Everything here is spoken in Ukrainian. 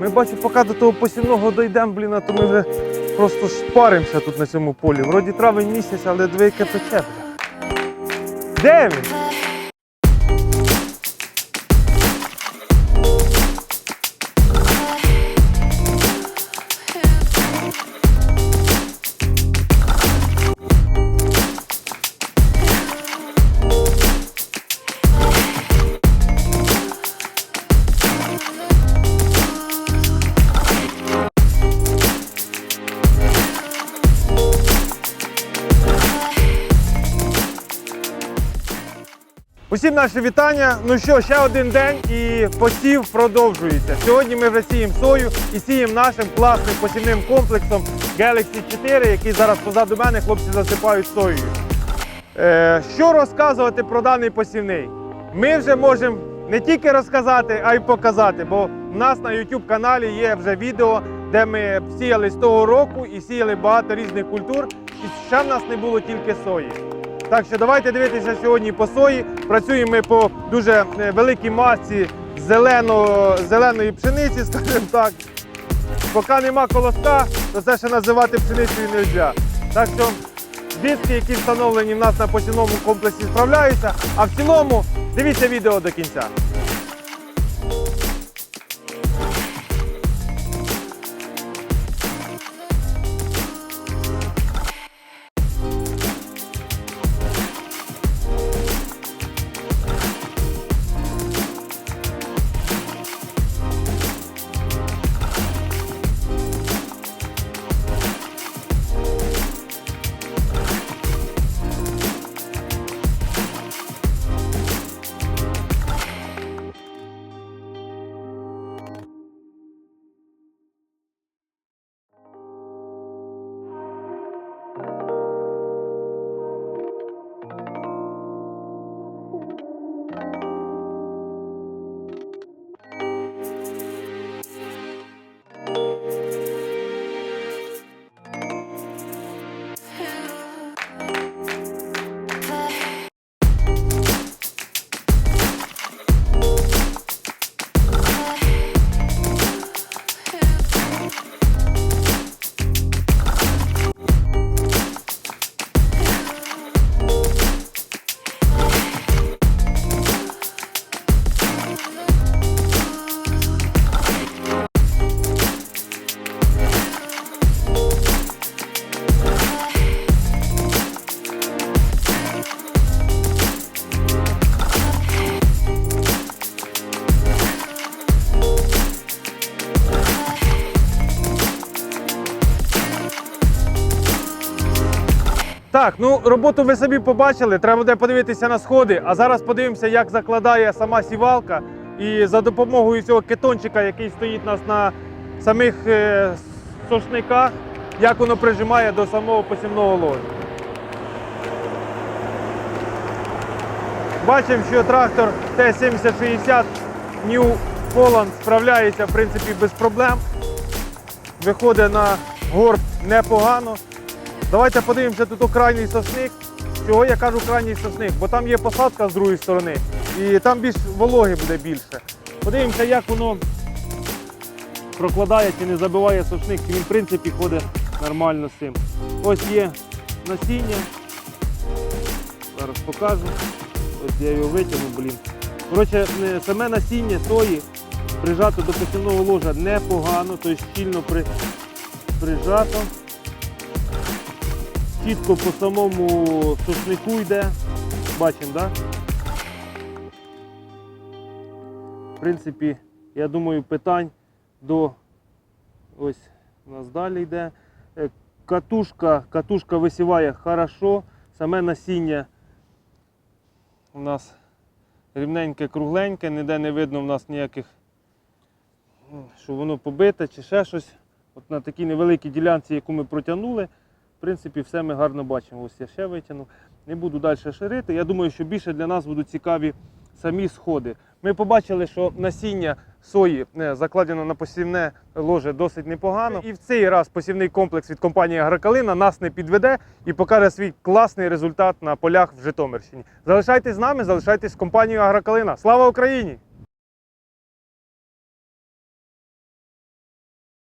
Ми бачу, поки до того посівного дійдемо, блін, а то ми вже просто шпаримося тут на цьому полі. Вроді травень місяць, але яке пече. Де він? Усім наші вітання. Ну що, ще один день і посів продовжується. Сьогодні ми вже сіємо сою і сіємо нашим класним посівним комплексом Galaxy 4, який зараз позаду мене хлопці засипають соєю. Е, що розказувати про даний посівний? Ми вже можемо не тільки розказати, а й показати, бо в нас на YouTube каналі є вже відео, де ми сіяли з того року і сіяли багато різних культур. І ще в нас не було тільки сої. Так що давайте дивитися сьогодні по сої. Працюємо ми по дуже е, великій масці зелено, зеленої пшениці, скажімо так. Поки нема колоска, то це ще називати пшеницею не можна. Так що диски, які встановлені в нас на посівному комплексі, справляються. А в цілому дивіться відео до кінця. Так, ну роботу ви собі побачили. Треба буде подивитися на сходи. А зараз подивимося, як закладає сама сівалка. І за допомогою цього кетончика, який стоїть у нас на самих е, сошниках, як воно прижимає до самого посівного ложа. Бачимо, що трактор Т-7060 New Holland справляється в принципі без проблем. Виходить на горб непогано. Давайте подивимося тут крайній сосник. Чого я кажу крайній сосник? Бо там є посадка з другої сторони і там більш вологи буде більше. Подивимося, як воно прокладає чи не забиває сосник, він в принципі ходить нормально з цим. Ось є насіння. Зараз покажу. Ось я його витягну, блін. Коротше, саме насіння сої прижато до посівного ложа непогано, тобто щільно при, прижато чітко по самому сушнику йде. Бачимо, так? В принципі, я думаю, питань до ось у нас далі йде. Е, Катушка, катушка висіває хорошо, саме насіння у нас рівненьке, кругленьке, ніде не видно в нас ніяких, що воно побите чи ще щось. От на такій невеликій ділянці, яку ми протягнули, принципі, все ми гарно бачимо. Ось я ще витягнув. Не буду далі ширити. Я думаю, що більше для нас будуть цікаві самі сходи. Ми побачили, що насіння сої е, закладено на посівне ложе досить непогано. І в цей раз посівний комплекс від компанії Агрокалина нас не підведе і покаже свій класний результат на полях в Житомирщині. Залишайтесь з нами, залишайтесь з компанією Агрокалина. Слава Україні!